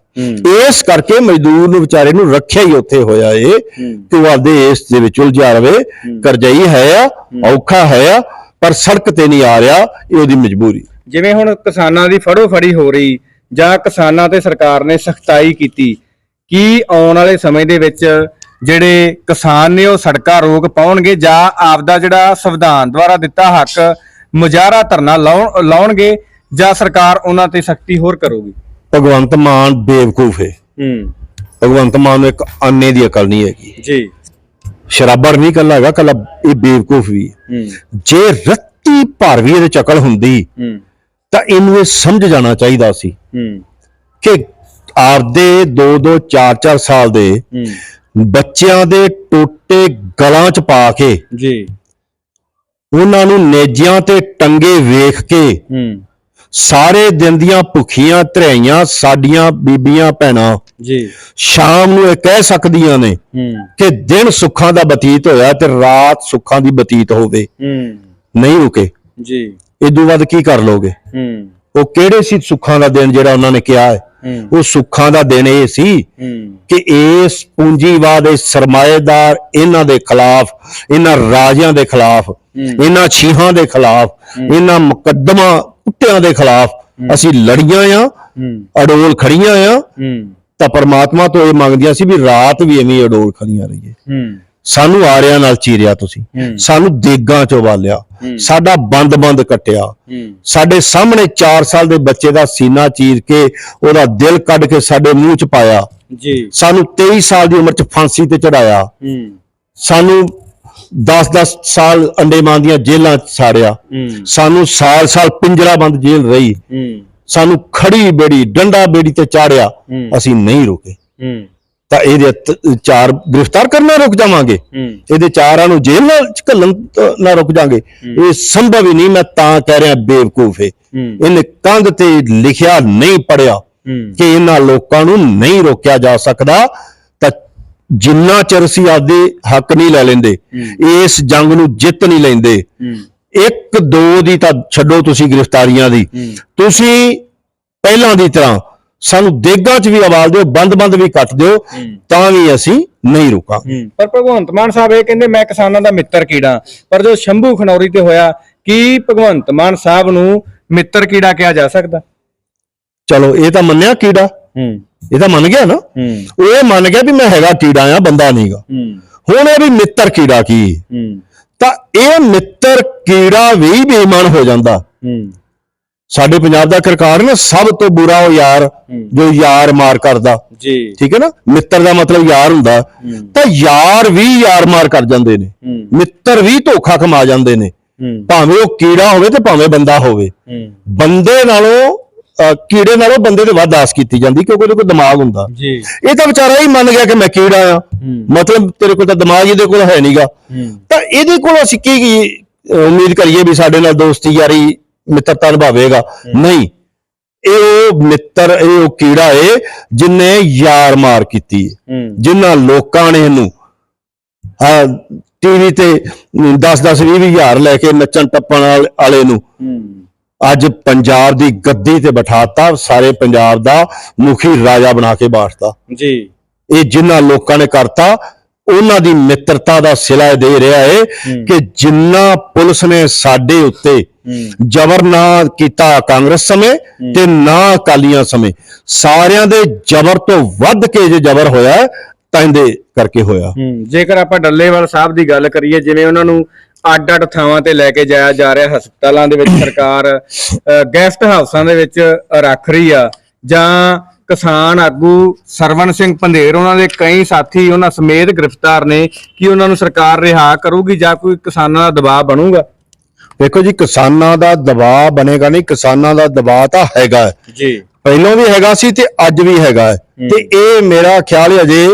ਇਸ ਕਰਕੇ ਮਜ਼ਦੂਰ ਨੂੰ ਵਿਚਾਰੇ ਨੂੰ ਰੱਖਿਆ ਹੀ ਉੱਥੇ ਹੋਇਆ ਏ ਕਿ ਉਹ ਆਪਦੇ ਇਸ ਦੇ ਵਿੱਚ ਉਲਝਿਆ ਰਵੇ। ਕਰਜ਼ਈ ਹੈ ਆ ਔਖਾ ਹੈ ਆ ਪਰ ਸੜਕ ਤੇ ਨਹੀਂ ਆ ਰਿਹਾ ਇਹ ਉਹਦੀ ਮਜਬੂਰੀ। ਜਿਵੇਂ ਹੁਣ ਕਿਸਾਨਾਂ ਦੀ ਫੜੋ ਫੜੀ ਹੋ ਰਹੀ ਜਾਂ ਕਿਸਾਨਾਂ ਤੇ ਸਰਕਾਰ ਨੇ ਸਖਤਾਈ ਕੀਤੀ ਕੀ ਆਉਣ ਵਾਲੇ ਸਮੇਂ ਦੇ ਵਿੱਚ ਜਿਹੜੇ ਕਿਸਾਨ ਨੇ ਉਹ ਸੜਕਾਂ ਰੋਕ ਪਾਉਣਗੇ ਜਾਂ ਆਪਦਾ ਜਿਹੜਾ ਸੰਵਿਧਾਨ ਦੁਆਰਾ ਦਿੱਤਾ ਹੱਕ ਮੁਜ਼ਾਹਰਾ ਧਰਨਾ ਲਾਉਣ ਲਾਉਣਗੇ ਜਾਂ ਸਰਕਾਰ ਉਹਨਾਂ ਤੇ ਸਖਤੀ ਹੋਰ ਕਰੂਗੀ? ਭਗਵੰਤ ਮਾਨ ਬੇਵਕੂਫ ਹੈ। ਹੂੰ। ਭਗਵੰਤ ਮਾਨ ਨੂੰ ਇੱਕ ਆਨੇ ਦੀ ਅਕਲ ਨਹੀਂ ਹੈਗੀ। ਜੀ। ਸ਼ਰਾਬਰ ਨਹੀਂ ਕੱਲਾ ਹੈਗਾ ਕੱਲਾ ਇਹ ਬੇਵਕੂਫ ਵੀ ਹੈ। ਹੂੰ। ਜੇ ਰੱਤੀ ਭਰ ਵੀ ਇਹਦੇ ਚਕਲ ਹੁੰਦੀ ਹੂੰ। ਤਾਂ ਇਹਨੂੰ ਇਹ ਸਮਝ ਜਾਣਾ ਚਾਹੀਦਾ ਸੀ ਹੂੰ। ਕਿ ਆਪਦੇ 2-2 4-4 ਸਾਲ ਦੇ ਹੂੰ। ਬੱਚਿਆਂ ਦੇ ਟੋਟੇ ਗਲਾਂ 'ਚ ਪਾ ਕੇ ਜੀ। ਉਹਨਾਂ ਨੂੰ ਨੇਜਿਆਂ ਤੇ ਟੰਗੇ ਵੇਖ ਕੇ ਹੂੰ। ਸਾਰੇ ਦਿਨ ਦੀਆਂ ਭੁੱਖੀਆਂ ਧਰਈਆਂ ਸਾਡੀਆਂ ਬੀਬੀਆਂ ਭੈਣਾਂ ਜੀ। ਸ਼ਾਮ ਨੂੰ ਇਹ ਕਹਿ ਸਕਦੀਆਂ ਨੇ ਕਿ ਦਿਨ ਸੁੱਖਾਂ ਦਾ ਬਤੀਤ ਹੋਇਆ ਤੇ ਰਾਤ ਸੁੱਖਾਂ ਦੀ ਬਤੀਤ ਹੋਵੇ। ਹੂੰ। ਨਹੀਂ ਰੁਕੇ। ਜੀ। ਇਦੋਂ ਵੱਧ ਕੀ ਕਰ ਲੋਗੇ? ਹੂੰ। ਉਹ ਕਿਹੜੇ ਸੀ ਸੁੱਖਾਂ ਦਾ ਦਿਨ ਜਿਹੜਾ ਉਹਨਾਂ ਨੇ ਕਿਹਾ ਹੈ? ਉਹ ਸੁੱਖਾਂ ਦਾ ਦਿਨ ਇਹ ਸੀ ਕਿ ਇਸ ਪੂੰਜੀਵਾਦ ਇਸ ਸਰਮਾਏਦਾਰ ਇਹਨਾਂ ਦੇ ਖਿਲਾਫ ਇਹਨਾਂ ਰਾਜਿਆਂ ਦੇ ਖਿਲਾਫ ਇਹਨਾਂ ਛੀਹਾਂ ਦੇ ਖਿਲਾਫ ਇਹਨਾਂ ਮੁਕੱਦਮਾ ਕੁੱਤਿਆਂ ਦੇ ਖਿਲਾਫ ਅਸੀਂ ਲੜੀਆਂ ਆ ਅਡੋਲ ਖੜੀਆਂ ਆ। ਤਾਂ ਪਰਮਾਤਮਾ ਤੋਂ ਇਹ ਮੰਗਦੀਆਂ ਸੀ ਵੀ ਰਾਤ ਵੀ ਐਵੇਂ ਅਡੋਲ ਖੜੀਆਂ ਰਹੀਏ। ਸਾਨੂੰ ਆਰਿਆਂ ਨਾਲ ਚੀਰਿਆ ਤੁਸੀਂ। ਸਾਨੂੰ ਦੇਗਾਂ ਚੋਂ ਵਾਲਿਆ ਸਾਡਾ ਬੰਦ-ਬੰਦ ਕੱਟਿਆ। ਸਾਡੇ ਸਾਹਮਣੇ 4 ਸਾਲ ਦੇ ਬੱਚੇ ਦਾ ਸੀਨਾ ਚੀਰ ਕੇ ਉਹਦਾ ਦਿਲ ਕੱਢ ਕੇ ਸਾਡੇ ਮੂੰਹ 'ਚ ਪਾਇਆ। ਜੀ। ਸਾਨੂੰ 23 ਸਾਲ ਦੀ ਉਮਰ 'ਚ ਫਾਂਸੀ ਤੇ ਚੜਾਇਆ। ਸਾਨੂੰ 10-10 ਸਾਲ ਅੰਡੇਮਾਨ ਦੀਆਂ ਜੇਲ੍ਹਾਂ 'ਚ ਸਾੜਿਆ। ਸਾਨੂੰ ਸਾਲ-ਸਾਲ ਪਿੰਜਰਾਬੰਦ ਜੇਲ੍ਹ ਰਹੀ। ਸਾਨੂੰ ਖੜੀ ਬੇੜੀ ਡੰਡਾ ਬੇੜੀ ਤੇ ਚਾੜਿਆ। ਅਸੀਂ ਨਹੀਂ ਰੁਕੇ। ਤਾਂ ਇਹਦੇ ਚਾਰ ਗ੍ਰਿਫਤਾਰ ਕਰਨਾ ਰੁਕ ਜਾਵਾਂਗੇ। ਇਹਦੇ ਚਾਰਾਂ ਨੂੰ ਜੇਲ੍ਹ ਨਾਲ ਘੱਲਣ ਨਾ ਰੁਕ ਜਾਾਂਗੇ। ਇਹ ਸੰਭਵ ਹੀ ਨਹੀਂ ਮੈਂ ਤਾਂ ਕਹਿ ਰਿਹਾ ਬੇਵਕੂਫ ਹੈ। ਇਹਨੇ ਕੰਧ ਤੇ ਲਿਖਿਆ ਨਹੀਂ ਪੜਿਆ ਕਿ ਇਹਨਾਂ ਲੋਕਾਂ ਨੂੰ ਨਹੀਂ ਰੋਕਿਆ ਜਾ ਸਕਦਾ। ਜਿੰਨਾ ਚਿਰ ਅਸੀਂ ਆਪਦੇ ਹੱਕ ਨਹੀਂ ਲੈ ਲੈਂਦੇ ਇਸ ਜੰਗ ਨੂੰ ਜਿੱਤ ਨਹੀਂ ਲੈਂਦੇ। ਇੱਕ ਦੋ ਦੀ ਤਾਂ ਛੱਡੋ ਤੁਸੀਂ ਗ੍ਰਿਫਤਾਰੀਆਂ ਦੀ। ਤੁਸੀਂ ਪਹਿਲਾਂ ਦੀ ਤਰ੍ਹਾਂ ਸਾਨੂੰ ਦੇਗਾਂ 'ਚ ਵੀ ਆਵਾਜ਼ ਦਿਓ ਬੰਦ-ਬੰਦ ਵੀ ਕੱਟ ਦਿਓ ਤਾਂ ਵੀ ਅਸੀਂ ਨਹੀਂ ਰੁਕਾਂਗੇ ਪਰ ਭਗਵੰਤ ਮਾਨ ਸਾਹਿਬ ਇਹ ਕਹਿੰਦੇ ਮੈਂ ਕਿਸਾਨਾਂ ਦਾ ਮਿੱਤਰ ਕੀੜਾ। ਪਰ ਜੋ ਸ਼ੰਭੂ ਖਨੌਰੀ ਤੇ ਹੋਇਆ ਕੀ ਭਗਵੰਤ ਮਾਨ ਸਾਹਿਬ ਨੂੰ ਮਿੱਤਰ ਕੀੜਾ ਕਿਹਾ ਜਾ ਸਕਦਾ? ਚਲੋ ਇਹ ਤਾਂ ਮੰਨਿਆ ਕੀੜਾ। ਇਹ ਤਾਂ ਮੰਨ ਗਿਆ ਨਾ? ਉਹ ਇਹ ਮੰਨ ਗਿਆ ਵੀ ਮੈਂ ਹੈਗਾ ਕੀੜਾ ਆ ਬੰਦਾ ਨਹੀਂਗਾ। ਹੂੰ। ਹੁਣ ਇਹ ਵੀ ਮਿੱਤਰ ਕੀੜਾ ਕੀ? ਤਾਂ ਇਹ ਮਿੱਤਰ ਕੀੜਾ ਵੀ ਬੇਈਮਾਨ ਹੋ ਜਾਂਦਾ। ਹੂੰ। ਸਾਡੇ ਪੰਜਾਬ ਦਾ ਕਿਰਕਾਰ ਨਾ ਸਭ ਤੋਂ ਬੁਰਾ ਉਹ ਯਾਰ ਜੋ ਯਾਰ ਮਾਰ ਕਰਦਾ। ਜੀ। ਠੀਕ ਹੈ ਨਾ? ਮਿੱਤਰ ਦਾ ਮਤਲਬ ਯਾਰ ਹੁੰਦਾ। ਤਾਂ ਯਾਰ ਵੀ ਯਾਰ ਮਾਰ ਕਰ ਜਾਂਦੇ ਨੇ। ਮਿੱਤਰ ਵੀ ਧੋਖਾ ਕਮਾ ਜਾਂਦੇ ਨੇ। ਭਾਵੇਂ ਉਹ ਕੀੜਾ ਹੋਵੇ ਤੇ ਭਾਵੇਂ ਬੰਦਾ ਹੋਵੇ। ਬੰਦੇ ਨਾਲੋਂ ਕੀੜੇ ਨਾਲੋਂ ਬੰਦੇ ਦੇ ਵੱਧ ਆਸ ਕੀਤੀ ਜਾਂਦੀ ਕਿਉਂਕਿ ਉਹਦੇ ਕੋਲ ਦਿਮਾਗ ਹੁੰਦਾ। ਜੀ। ਇਹ ਤਾਂ ਵਿਚਾਰਾ ਹੀ ਮੰਨ ਗਿਆ ਕਿ ਮੈਂ ਕੀੜਾ ਆ। ਮਤਲਬ ਤੇਰੇ ਕੋਲ ਤਾਂ ਦਿਮਾਗ ਇਹਦੇ ਕੋਲ ਹੈ ਨਹੀਂਗਾ ਤਾਂ ਇਹਦੇ ਕੋਲ ਅਸੀਂ ਕੀ ਕੀ ਉਮੀਦ ਕਰੀਏ ਵੀ ਸਾਡੇ ਨਾਲ ਦੋਸਤੀ ਯਾਰੀ ਮਿੱਤਰਤਾ ਨਿਭਾਵੇਗਾ? ਨਹੀਂ। ਇਹ ਉਹ ਮਿੱਤਰ ਇਹ ਉਹ ਕੀੜਾ ਏ ਜਿਨੇ ਯਾਰ ਮਾਰ ਕੀਤੀ ਜਿਨ੍ਹਾਂ ਲੋਕਾਂ ਨੇ ਇਹਨੂੰ ਆ ਟੀਵੀ ਤੇ 10-10 20 ਹਜ਼ਾਰ ਲੈ ਕੇ ਨੱਚਣ ਟੱਪਣ ਵਾਲ- ਨੂੰ। ਅੱਜ ਪੰਜਾਬ ਦੀ ਗੱਦੀ ਤੇ ਬਿਠਾਤਾ ਸਾਰੇ ਪੰਜਾਬ ਦਾ ਮੁਖੀ ਰਾਜਾ ਬਣਾ ਕੇ ਬਾਟਤਾ ਜੀ। ਇਹ ਜਿਨ੍ਹਾਂ ਲੋਕਾਂ ਨੇ ਕਰਤਾ ਉਹਨਾਂ ਦੀ ਮਿੱਤਰਤਾ ਦਾ ਸਿਲਾ ਦੇ ਰਿਹਾ ਹੈ। ਕਿ ਜਿੰਨਾ ਪੁਲਿਸ ਨੇ ਸਾਡੇ ਉੱਤੇ ਜ਼ਬਰ ਨਾ ਕੀਤਾ ਕਾਂਗਰਸ ਸਮੇਂ ਤੇ ਨਾ ਅਕਾਲੀਆਂ ਸਮੇਂ ਸਾਰਿਆਂ ਦੇ ਜ਼ਬਰ ਤੋਂ ਵੱਧ ਕੇ ਜੇ ਜ਼ਬਰ ਹੋਇਆ ਤਾਂ ਇਹਦੇ ਕਰਕੇ ਹੋਇਆ। ਜੇਕਰ ਆਪਾਂ ਡੱਲੇਵਾਲ ਸਾਹਿਬ ਦੀ ਗੱਲ ਕਰੀਏ ਜਿਵੇਂ ਉਹਨਾਂ ਨੂੰ ਅੱਡ-ਅੱਡ ਥਾਵਾਂ ਤੇ ਲੈ ਕੇ ਜਾਇਆ ਜਾ ਰਿਹਾ। ਹਸਪਤਾਲਾਂ ਦੇ ਵਿੱਚ ਸਰਕਾਰ ਗੈਸਟ ਹਾਊਸਾਂ ਦੇ ਵਿੱਚ ਰੱਖ ਰਹੀ ਆ। ਜਾਂ ਕਿਸਾਨ ਆਗੂ ਸਰਵਨ ਸਿੰਘ ਪੰਧੇਰ ਉਹਨਾਂ ਦੇ ਕਈ ਸਾਥੀ ਉਹਨਾਂ ਸਮੇਤ ਗ੍ਰਿਫਤਾਰ ਨੇ ਕੀ ਉਹਨਾਂ ਨੂੰ ਸਰਕਾਰ ਰਿਹਾ ਕਰੂਗੀ ਜਾਂ ਕੋਈ ਕਿਸਾਨਾਂ ਦਾ ਦਬਾਅ ਬਣੂਗਾ? ਦੇਖੋ ਜੀ ਕਿਸਾਨਾਂ ਦਾ ਦਬਾਅ ਬਣੇਗਾ ਨਹੀਂ ਕਿਸਾਨਾਂ ਦਾ ਦਬਾਅ ਤਾਂ ਹੈਗਾ। ਜੀ। ਪਹਿਲਾਂ ਵੀ ਹੈਗਾ ਸੀ ਤੇ ਅੱਜ ਵੀ ਹੈਗਾ। ਤੇ ਇਹ ਮੇਰਾ ਖਿਆਲ ਹੈ ਅਜੇ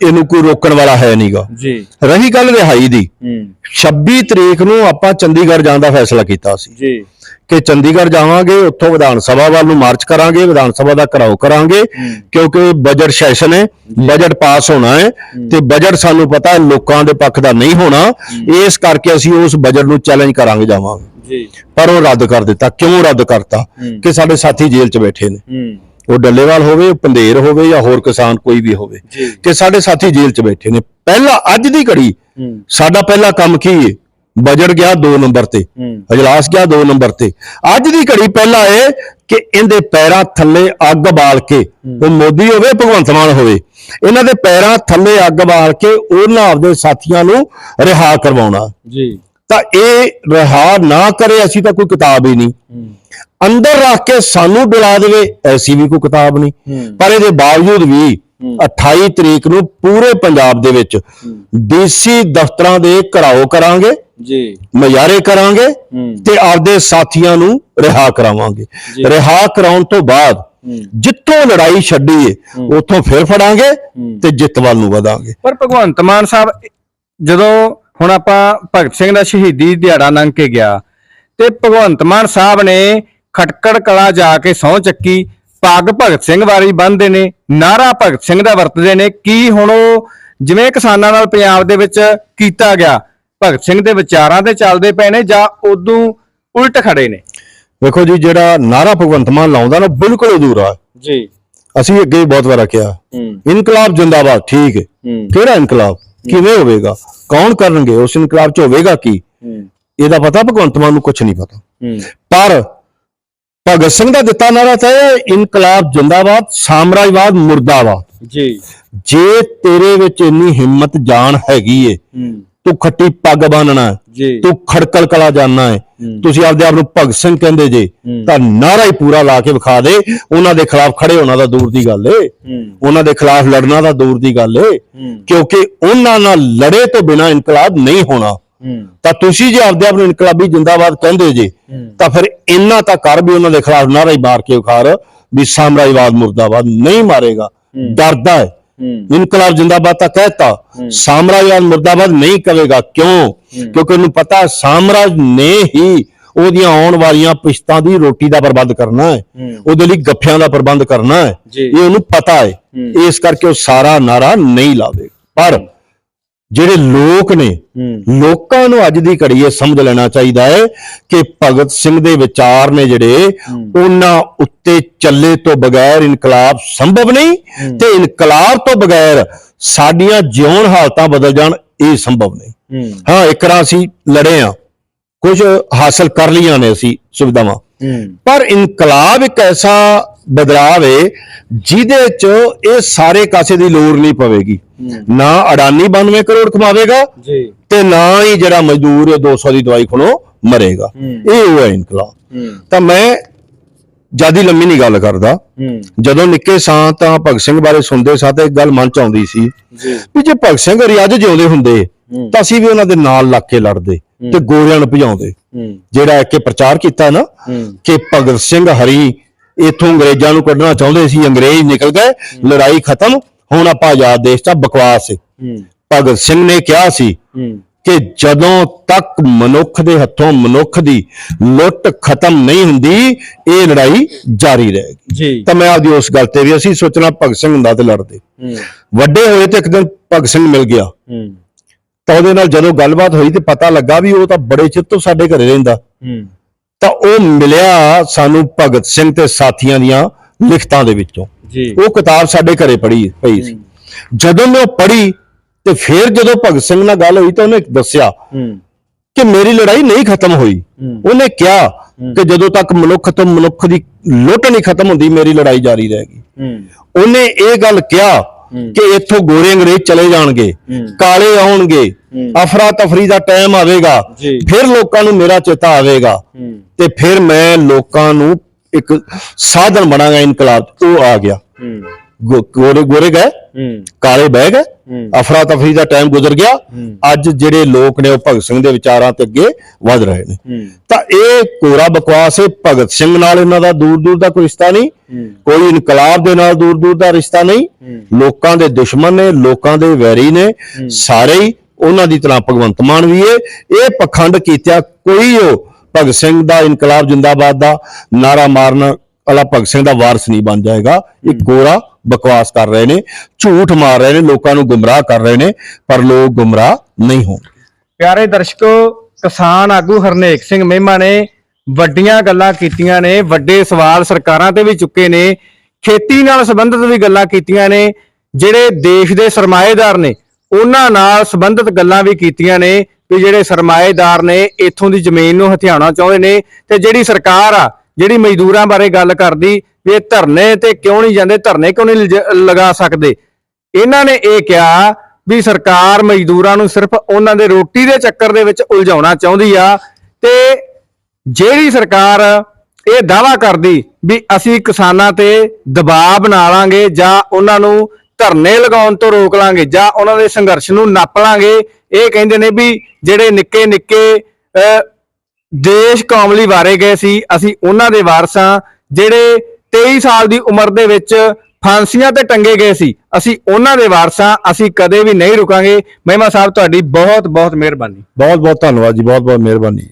ਇਹਨੂੰ ਕੋਈ ਰੋਕਣ ਵਾਲਾ ਹੈ ਨਹੀਂਗਾ ਜੀ। ਰਹੀ ਗੱਲ ਰਿਹਾਈ ਦੀ ਹੂੰ। 26 ਤਰੀਕ ਨੂੰ ਆਪਾਂ ਚੰਡੀਗੜ੍ਹ ਜਾਣ ਦਾ ਫੈਸਲਾ ਕੀਤਾ ਸੀ। ਜੀ। ਕਿ ਚੰਡੀਗੜ੍ਹ ਜਾਵਾਂਗੇ ਉੱਥੋਂ ਵਿਧਾਨ ਸਭਾ ਵੱਲ ਨੂੰ ਮਾਰਚ ਕਰਾਂਗੇ ਵਿਧਾਨ ਸਭਾ ਦਾ ਘਰਾਓ ਕਰਾਂਗੇ ਕਿਉਂਕਿ ਬਜਟ ਸੈਸ਼ਨ ਹੈ ਬਜਟ ਪਾਸ ਹੋਣਾ ਹੈ ਤੇ ਬਜਟ ਸਾਨੂੰ ਪਤਾ ਹੈ ਲੋਕਾਂ ਦੇ ਪੱਖ ਦਾ ਨਹੀਂ ਹੋਣਾ। ਇਸ ਕਰਕੇ ਅਸੀਂ ਉਸ ਬਜਟ ਨੂੰ ਚੈਲੰਜ ਕਰਾਂਗੇ ਜਾਵਾਂਗੇ। ਜੀ। ਪਰ ਉਹ ਰੱਦ ਕਰ ਦਿੱਤਾ। ਕਿਉਂ ਰੱਦ ਕਰਤਾ? ਕਿ ਸਾਡੇ ਸਾਥੀ ਜੇਲ੍ਹ 'ਚ ਬੈਠੇ ਨੇ। ਉਹ ਡੱਲੇਵਾਲ ਹੋਵੇ ਪੰਧੇਰ ਹੋਵੇ ਜਾਂ ਹੋਰ ਕਿਸਾਨ ਕੋਈ ਵੀ ਹੋਵੇ। ਕਿ ਸਾਡੇ ਸਾਥੀ ਜੇਲ੍ਹ 'ਚ ਬੈਠੇ ਨੇ। ਪਹਿਲਾ ਅੱਜ ਦੀ ਘੜੀ ਸਾਡਾ ਪਹਿਲਾ ਕੰਮ ਕੀ ਹੈ ਬਜਟ ਗਿਆ 2 ਨੰਬਰ ਤੇ ਅਜਲਾਸ ਗਿਆ 2 ਨੰਬਰ ਤੇ। ਅੱਜ ਦੀ ਘੜੀ ਪਹਿਲਾ ਇਹ ਕਿ ਇਹਦੇ ਪੈਰਾਂ ਥੱਲੇ ਅੱਗ ਬਾਲ ਕੇ ਉਹ ਮੋਦੀ ਹੋਵੇ ਭਗਵੰਤ ਮਾਨ ਹੋਵੇ ਇਹਨਾਂ ਦੇ ਪੈਰਾਂ ਥੱਲੇ ਅੱਗ ਬਾਲ ਕੇ ਉਹਨਾਂ ਆਪਦੇ ਸਾਥੀਆਂ ਨੂੰ ਰਿਹਾ ਕਰਵਾਉਣਾ। ਜੀ। ਤਾਂ ਇਹ ਰਿਹਾ ਨਾ ਕਰੇ ਅਸੀਂ ਤਾਂ ਕੋਈ ਕਿਤਾਬ ਹੀ ਨਹੀਂ। ਅੰਦਰ ਰੱਖ ਕੇ ਸਾਨੂੰ ਡੁਲਾ ਦੇਵੇ ਐਸੀ ਵੀ ਕੋਈ ਕਿਤਾਬ ਨਹੀਂ। ਪਰ ਇਹਦੇ ਬਾਵਜੂਦ ਵੀ 28 ਤਰੀਕ ਨੂੰ ਪੂਰੇ ਪੰਜਾਬ ਦੇ ਵਿੱਚ ਡੀਸੀ ਦਫ਼ਤਰਾਂ ਦੇ ਘਰਾਓ ਕਰਾਂਗੇ ਜੀ। ਮਜ਼ਾਰੇ ਕਰਾਂਗੇ ਤੇ ਆਪਦੇ ਸਾਥੀਆਂ ਨੂੰ ਰਿਹਾ ਕਰਾਵਾਂਗੇ। ਰਿਹਾ ਕਰਾਉਣ ਤੋਂ ਬਾਅਦ ਜਿੱਥੋਂ ਲੜਾਈ ਛੱਡੀ ਏ ਉੱਥੋਂ ਫਿਰ ਫੜਾਂਗੇ ਤੇ ਜਿੱਤ ਵੱਲ ਨੂੰ ਵਧਾਂਗੇ। ਪਰ ਭਗਵੰਤ ਮਾਨ ਸਾਹਿਬ ਜਦੋਂ ਹੁਣ ਆਪਾਂ ਭਗਤ ਸਿੰਘ ਦਾ ਸ਼ਹੀਦੀ ਦਿਹਾੜਾ ਲੰਘ ਕੇ ਗਿਆ ਤੇ ਭਗਵੰਤ ਮਾਨ ਸਾਹਿਬ ਨੇ ਖਟਕੜ ਕਲਾ ਜਾ ਕੇ ਸਹੁੰ ਚੱਕੀ। ਪੱਗ ਭਗਤ ਸਿੰਘ ਵਾਰੀ ਬੰਨਦੇ ਨੇ ਨਾਰਾ ਭਗਤ ਸਿੰਘ ਦਾ ਵਰਤਦੇ ਨੇ। ਕੀ ਹੁਣ ਉਹ ਜਿਵੇਂ ਕਿਸਾਨਾਂ ਨਾਲ ਪੰਜਾਬ ਦੇ ਵਿੱਚ ਕੀਤਾ ਗਿਆ ਭਗਤ ਸਿੰਘ ਦੇ ਵਿਚਾਰਾਂ ਤੇ ਚੱਲਦੇ ਪਏ ਨੇ ਜਾਂ ਉਦੋਂ ਉਲਟ ਖੜੇ ਨੇ? ਵੇਖੋ ਜੀ ਜਿਹੜਾ ਨਾਰਾ ਭਗਵੰਤ ਮਾਨ ਲਾਉਂਦਾ ਨਾ ਬਿਲਕੁਲ ਅਧੂਰਾ ਹੈ। ਜੀ। ਅਸੀਂ ਅੱਗੇ ਬਹੁਤ ਵਾਰ ਕਿਹਾ ਇਨਕਲਾਬ ਜਿੰਦਾਬਾਦ ਠੀਕ ਹੂੰ। ਕਿਹੜਾ ਇਨਕਲਾਬ? ਕਿਵੇਂ ਹੋਵੇਗਾ? ਕੌਣ ਕਰਨਗੇ? ਉਸ ਇਨਕਲਾਬ 'ਚ ਹੋਵੇਗਾ ਕੀ? ਇਹਦਾ ਪਤਾ ਭਗਵੰਤ ਮਾਨ ਨੂੰ ਕੁਝ ਨਹੀਂ ਪਤਾ। ਪਰ ਭਗਤ ਸਿੰਘ ਦਾ ਦਿੱਤਾ ਨਾਰਾ ਤਾਂ ਇਹ ਇਨਕਲਾਬ ਜਿੰਦਾਬਾਦ ਸਾਮਰਾਜਵਾਦ ਮੁਰਦਾਬਾਦ। ਜੀ। ਜੇ ਤੇਰੇ ਵਿੱਚ ਇੰਨੀ ਹਿੰਮਤ ਜਾਨ ਹੈਗੀ ਏ ਤੂੰ ਖੱਟੀ ਪੱਗ ਬੰਨਣਾ ਜੀ। ਤੂੰ ਖੜਕਲ ਕਲਾ ਜਾਣਾ ਹੈ। ਤੁਸੀਂ ਆਪਦੇ ਆਪ ਨੂੰ ਭਗਤ ਸਿੰਘ ਕਹਿੰਦੇ ਜੇ। ਤਾਂ ਨਾਰਾ ਹੀ ਪੂਰਾ ਲਾ ਕੇ ਵਿਖਾ ਦੇ। ਉਹਨਾਂ ਦੇ ਖਿਲਾਫ ਖੜੇ ਹੋਣਾ ਦਾ ਦੂਰ ਦੀ ਗੱਲ ਏ। ਉਹਨਾਂ ਦੇ ਖਿਲਾਫ ਲੜਨਾ ਦਾ ਦੂਰ ਦੀ ਗੱਲ ਏ। ਕਿਉਂਕਿ ਉਹਨਾਂ ਨਾਲ ਲੜੇ ਤੋਂ ਬਿਨਾ ਇਨਕਲਾਬ ਨਹੀਂ ਹੋਣਾ। ਤਾਂ ਤੁਸੀਂ ਜੇ ਆਪਦੇ ਆਪ ਨੂੰ ਇਨਕਲਾਬੀ ਜਿੰਦਾਬਾਦ ਕਹਿੰਦੇ ਜੇ। ਤਾਂ ਫਿਰ ਇੰਨਾ ਤਾਂ ਕਰ ਵੀ ਉਹਨਾਂ ਦੇ ਖਿਲਾਫ ਨਾਰਾ ਹੀ ਮਾਰ ਕੇ ਵਿਖਾਰ ਵੀ ਸਾਮਰਾਜਵਾਦ ਮੁਰਦਾਬਾਦ ਨਹੀਂ ਮਾਰੇਗਾ। ਡਰਦਾ ਹੂੰ। ਇਨਕਲਾਬ ਜਿੰਦਾਬਾਦ ਤਾਂ ਕਹਿਤਾ ਸਾਮਰਾਜਵਾਦ ਮੁਰਦਾਬਾਦ ਨਹੀਂ ਕਵੇਗਾ। ਕਿਉਂ? ਕਿਉਂਕਿ ਉਹਨੂੰ ਪਤਾ ਸਾਮਰਾਜ ਨੇ ਹੀ ਉਹਦੀਆਂ ਆਉਣ ਵਾਲੀਆਂ ਪਿਸ਼ਤਾਂ ਦੀ ਰੋਟੀ ਦਾ ਪ੍ਰਬੰਧ ਕਰਨਾ ਹੈ। ਉਹਦੇ ਲਈ ਗੱਫਿਆਂ ਦਾ ਪ੍ਰਬੰਧ ਕਰਨਾ ਹੈ। ਇਹ ਉਹਨੂੰ ਪਤਾ ਹੈ। ਇਸ ਕਰਕੇ ਉਹ ਸਾਰਾ ਨਾਰਾ ਨਹੀਂ ਲਾਵੇ ਪਰ ਜਿਹੜੇ ਲੋਕ ਨੇ ਲੋਕਾਂ ਨੂੰ ਅੱਜ ਦੀ ਘੜੀ ਇਹ ਸਮਝ ਲੈਣਾ ਚਾਹੀਦਾ ਹੈ ਕਿ ਭਗਤ ਸਿੰਘ ਦੇ ਵਿਚਾਰ ਨੇ ਜਿਹੜੇ ਉਹਨਾਂ ਉੱਤੇ ਚੱਲੇ ਤੋਂ ਬਗੈਰ ਇਨਕਲਾਬ ਸੰਭਵ ਨਹੀਂ ਤੇ ਇਨਕਲਾਬ ਤੋਂ ਬਗੈਰ ਸਾਡੀਆਂ ਜਿਉਣ ਹਾਲਤਾਂ ਬਦਲ ਜਾਣ ਇਹ ਸੰਭਵ ਨਹੀਂ। ਹੂੰ। ਇੱਕ ਰਾਂ ਅਸੀਂ ਲੜੇ ਆ ਕੁਝ ਹਾਸਲ ਕਰ ਲੀਆਂ ਨੇ ਅਸੀਂ ਸੁਵਿਧਾਵਾਂ। ਪਰ ਇਨਕਲਾਬ ਇੱਕ ਐਸਾ ਬਦਲਾਵ ਹੈ ਜਿਹਦੇ ਚ ਇਹ ਸਾਰੇ ਕਾਸੇ ਦੀ ਲੋੜ ਨਹੀਂ ਪਵੇਗੀ। ਨਾ ਅਡਾਨੀ 92 ਕਰੋੜ ਕਮਾਵੇਗਾ ਜੀ। ਤੇ ਨਾ ਹੀ ਜਿਹੜਾ ਮਜ਼ਦੂਰ ਇਹ 200 ਦੀ ਦਵਾਈ ਖਣੋ ਮਰੇਗਾ। ਇਹ ਉਹ ਹੈ। ਇਨਕਲਾਬ ਤਾਂ ਮੈਂ ਜਿਆਦੀ ਲੰਮੀ ਨਹੀਂ ਗੱਲ ਕਰਦਾ। ਜਦੋਂ ਨਿੱਕੇ ਸਾਂ ਤਾਂ ਭਗਤ ਸਿੰਘ ਬਾਰੇ ਸੁਣਦੇ ਸਾਂ ਤਾਂ ਇੱਕ ਗੱਲ ਮਨ ਚ ਆਉਂਦੀ ਸੀ ਵੀ ਜੇ ਭਗਤ ਸਿੰਘ ਹਰੀ ਅੱਜ ਜਿਉਂਦੇ ਹੁੰਦੇ। ਤਾਂ ਅਸੀਂ ਵੀ ਉਹਨਾਂ ਦੇ ਨਾਲ ਲੱਗ ਕੇ ਲੜਦੇ ਤੇ ਗੋਰਿਆਂ ਨੂੰ ਭਜਾਉਂਦੇ। ਜਿਹੜਾ ਇੱਕ ਪ੍ਰਚਾਰ ਕੀਤਾ ਨਾ ਕਿ ਭਗਤ ਸਿੰਘ ਹਰੀ ਇਥੋਂ ਅੰਗਰੇਜ਼ਾਂ ਨੂੰ ਕੱਢਣਾ ਚਾਹੁੰਦੇ ਸੀ ਅੰਗਰੇਜ਼ ਨਿਕਲ ਗਏ ਲੜਾਈ ਖਤਮ ਹੁਣ ਆਪਾਂ ਆਜ਼ਾਦ ਦੇਸ਼ ਦਾ ਬਕਵਾਸ ਹੈ ਹੂੰ। ਭਗਤ ਸਿੰਘ ਨੇ ਕਿਹਾ ਸੀ ਕਿ ਜਦੋਂ ਤੱਕ ਮਨੁੱਖ ਦੇ ਹੱਥੋਂ ਮਨੁੱਖ ਦੀ ਲੁੱਟ ਖਤਮ ਨਹੀਂ ਹੁੰਦੀ ਇਹ ਲੜਾਈ ਜਾਰੀ ਰਹੇਗੀ। ਤਾਂ ਮੈਂ ਆਪਦੀ ਉਸ ਗੱਲ ਤੇ ਵੀ ਅਸੀਂ ਸੋਚਣਾ ਭਗਤ ਸਿੰਘ ਹੁੰਦਾ ਤੇ ਲੜਦੇ। ਵੱਡੇ ਹੋਏ ਤੇ ਇੱਕ ਦਿਨ ਭਗਤ ਸਿੰਘ ਮਿਲ ਗਿਆ। ਤਾਂ ਉਹਦੇ ਨਾਲ ਜਦੋਂ ਗੱਲਬਾਤ ਹੋਈ ਤੇ ਪਤਾ ਲੱਗਾ ਵੀ ਉਹ ਤਾਂ ਬੜੇ ਚਿਰ ਤੋਂ ਸਾਡੇ ਘਰੇ ਰਹਿੰਦਾ। ਤਾਂ ਉਹ ਮਿਲਿਆ ਸਾਨੂੰ ਭਗਤ ਸਿੰਘ ਤੇ ਸਾਥੀਆਂ ਦੀਆਂ ਲਿਖਤਾਂ ਦੇ ਵਿੱਚੋਂ। ਜੀ। ਉਹ ਕਿਤਾਬ ਸਾਡੇ ਘਰੇ ਪੜੀ ਪਈ ਸੀ। ਜਦੋਂ ਮੈਂ ਉਹ ਪੜ੍ਹੀ ਤੇ ਫਿਰ ਜਦੋਂ ਭਗਤ ਸਿੰਘ ਨਾਲ ਗੱਲ ਹੋਈ ਤਾਂ ਉਹਨੇ ਦੱਸਿਆ ਕਿ ਮੇਰੀ ਲੜਾਈ ਨਹੀਂ ਖਤਮ ਹੋਈ। ਉਹਨੇ ਕਿਹਾ ਕਿ ਜਦੋਂ ਤੱਕ ਮਨੁੱਖ ਤੋਂ ਮਨੁੱਖ ਦੀ ਲੁੱਟ ਨਹੀਂ ਖਤਮ ਹੁੰਦੀ ਮੇਰੀ ਲੜਾਈ ਜਾਰੀ ਰਹੇਗੀ। ਉਹਨੇ ਇਹ ਗੱਲ ਕਿਹਾ ਕਿ ਇੱਥੋਂ ਗੋਰੇ ਅੰਗਰੇਜ਼ ਚਲੇ ਜਾਣਗੇ। ਕਾਲੇ ਆਉਣਗੇ। ਅਫਰਾ ਤਫਰੀ ਦਾ ਟਾਈਮ ਆਵੇਗਾ। ਫਿਰ ਲੋਕਾਂ ਨੂੰ ਮੇਰਾ ਚੇਤਾ ਆਵੇਗਾ ਤੇ ਫਿਰ ਮੈਂ ਲੋਕਾਂ ਨੂੰ ਇੱਕ ਸਾਧਨ ਬਣਾਂਗਾ ਇਨਕਲਾਬ। ਉਹ ਆ ਗਿਆ ਗੋਰੇ ਗੋਰੇ ਗਏ ਕਾਲੇ ਬਹਿ ਗਏ। ਅਫਰਾ ਤਫਰੀ ਦਾ ਟਾਈਮ ਗੁਜ਼ਰ ਗਿਆ। ਅੱਜ ਜਿਹੜੇ ਲੋਕ ਨੇ ਉਹ ਭਗਤ ਸਿੰਘ ਦੇ ਵਿਚਾਰਾਂ ਤੇ ਅੱਗੇ ਵਧ ਰਹੇ ਨੇ। ਤਾਂ ਇਹ ਕੋਰਾ ਬਕਵਾਸ ਹੈ ਭਗਤ ਸਿੰਘ ਨਾਲ ਇਹਨਾਂ ਦਾ ਦੂਰ ਦੂਰ ਦਾ ਕੋਈ ਰਿਸ਼ਤਾ ਨਹੀਂ। ਕੋਈ ਇਨਕਲਾਬ ਦੇ ਨਾਲ ਦੂਰ ਦੂਰ ਦਾ ਰਿਸ਼ਤਾ ਨਹੀਂ। ਲੋਕਾਂ ਦੇ ਦੁਸ਼ਮਣ ਨੇ ਲੋਕਾਂ ਦੇ ਵੈਰੀ ਨੇ। ਸਾਰੇ ਹੀ ਉਹਨਾਂ ਦੀ ਤਰ੍ਹਾਂ ਭਗਵੰਤ ਮਾਨ ਵੀ ਹੈ ਇਹ ਪਖੰਡ ਕੀਤਿਆ ਕੋਈ ਉਹ ਭਗਤ ਸਿੰਘ ਦਾ ਇਨਕਲਾਬ ਜਿੰਦਾਬਾਦ ਦਾ ਨਾਰਾ ਮਾਰਨ ਵਾਲਾ ਭਗਤ ਸਿੰਘ ਦਾ ਵਾਰਸ ਨਹੀਂ ਬਣ ਜਾਏਗਾ। ਇਹ ਕੋਰਾ ਬਕਵਾਸ ਕਰ ਰਹੇ ਨੇ, ਝੂਠ ਮਾਰ ਰਹੇ ਨੇ, ਲੋਕਾਂ ਨੂੰ ਗੁੰਮਰਾਹ ਕਰ ਰਹੇ ਨੇ, ਪਰ ਲੋਕ ਗੁੰਮਰਾਹ ਨਹੀਂ ਹੋਣਗੇ। ਪਿਆਰੇ ਦਰਸ਼ਕੋ, ਕਿਸਾਨ ਆਗੂ ਹਰਨੇਕ ਸਿੰਘ ਮਹਿਮਾ ਨੇ ਵੱਡੀਆਂ ਗੱਲਾਂ ਕੀਤੀਆਂ ਨੇ, ਵੱਡੇ ਸਵਾਲ ਸਰਕਾਰਾਂ ਤੇ ਵੀ ਚੁੱਕੇ ਨੇ, ਖੇਤੀ ਨਾਲ ਸੰਬੰਧਿਤ ਵੀ ਗੱਲਾਂ ਕੀਤੀਆਂ ਨੇ, ਜਿਹੜੇ ਦੇਸ਼ ਦੇ ਸਰਮਾਏਦਾਰ ਨੇ, ਉਹਨਾਂ ਨਾਲ ਸੰਬੰਧਿਤ ਗੱਲਾਂ ਵੀ ਕੀਤੀਆਂ ਨੇ, ਵੀ ਜਿਹੜੇ ਸਰਮਾਏਦਾਰ ਨੇ, ਇੱਥੋਂ ਦੀ ਜ਼ਮੀਨ ਨੂੰ ਹਥਿਆਉਣਾ ਚਾਹੁੰਦੇ ਨੇ, ਤੇ ਜਿਹੜੀ ਸਰਕਾਰ ਆ ਜਿਹੜੀ ਮਜ਼ਦੂਰਾਂ ਬਾਰੇ ਗੱਲ ਕਰਦੀ ਵੀ ਇਹ ਧਰਨੇ ਤੇ ਕਿਉਂ ਨਹੀਂ ਜਾਂਦੇ ਧਰਨੇ ਕਿਉਂ ਨਹੀਂ ਲਗਾ ਸਕਦੇ? ਇਹਨਾਂ ਨੇ ਇਹ ਕਿਹਾ ਵੀ ਸਰਕਾਰ ਮਜ਼ਦੂਰਾਂ ਨੂੰ ਸਿਰਫ ਉਹਨਾਂ ਦੇ ਰੋਟੀ ਦੇ ਚੱਕਰ ਦੇ ਵਿੱਚ ਉਲਝਾਉਣਾ ਚਾਹੁੰਦੀ ਆ ਤੇ ਜਿਹੜੀ ਸਰਕਾਰ ਇਹ ਦਾਵਾ ਕਰਦੀ ਵੀ ਅਸੀਂ ਕਿਸਾਨਾਂ ਤੇ ਦਬਾਅ ਬਣਾ ਲਾਂਗੇ ਜਾਂ ਉਹਨਾਂ ਨੂੰ ਧਰਨੇ ਲਗਾਉਣ ਤੋਂ ਰੋਕ ਲਾਂਗੇ ਜਾਂ ਉਹਨਾਂ ਦੇ ਸੰਘਰਸ਼ ਨੂੰ ਨੱਪ ਲਾਂਗੇ ਇਹ ਕਹਿੰਦੇ ਨੇ ਵੀ ਜਿਹੜੇ ਨਿੱਕੇ ਨਿੱਕੇ ਅਹ, ਦੇਸ਼ ਕੌਮ ਲਈ ਵਾਰੇ ਗਏ ਸੀ। ਅਸੀਂ ਉਹਨਾਂ ਦੇ ਵਾਰਸਾਂ ਜਿਹੜੇ 23 ਸਾਲ ਦੀ ਉਮਰ ਦੇ ਵਿੱਚ ਫਾਂਸੀਆਂ ਤੇ ਟੰਗੇ ਗਏ ਸੀ। ਅਸੀਂ ਉਹਨਾਂ ਦੇ ਵਾਰਸਾਂ, ਅਸੀਂ ਕਦੇ ਵੀ ਨਹੀਂ ਰੁਕਾਂਗੇ। ਮਹਿਮਾ ਸਾਹਿਬ, ਤੁਹਾਡੀ ਬਹੁਤ ਬਹੁਤ ਮਿਹਰਬਾਨੀ। ਬਹੁਤ ਬਹੁਤ ਧੰਨਵਾਦ ਜੀ ਬਹੁਤ ਬਹੁਤ ਮਿਹਰਬਾਨੀ।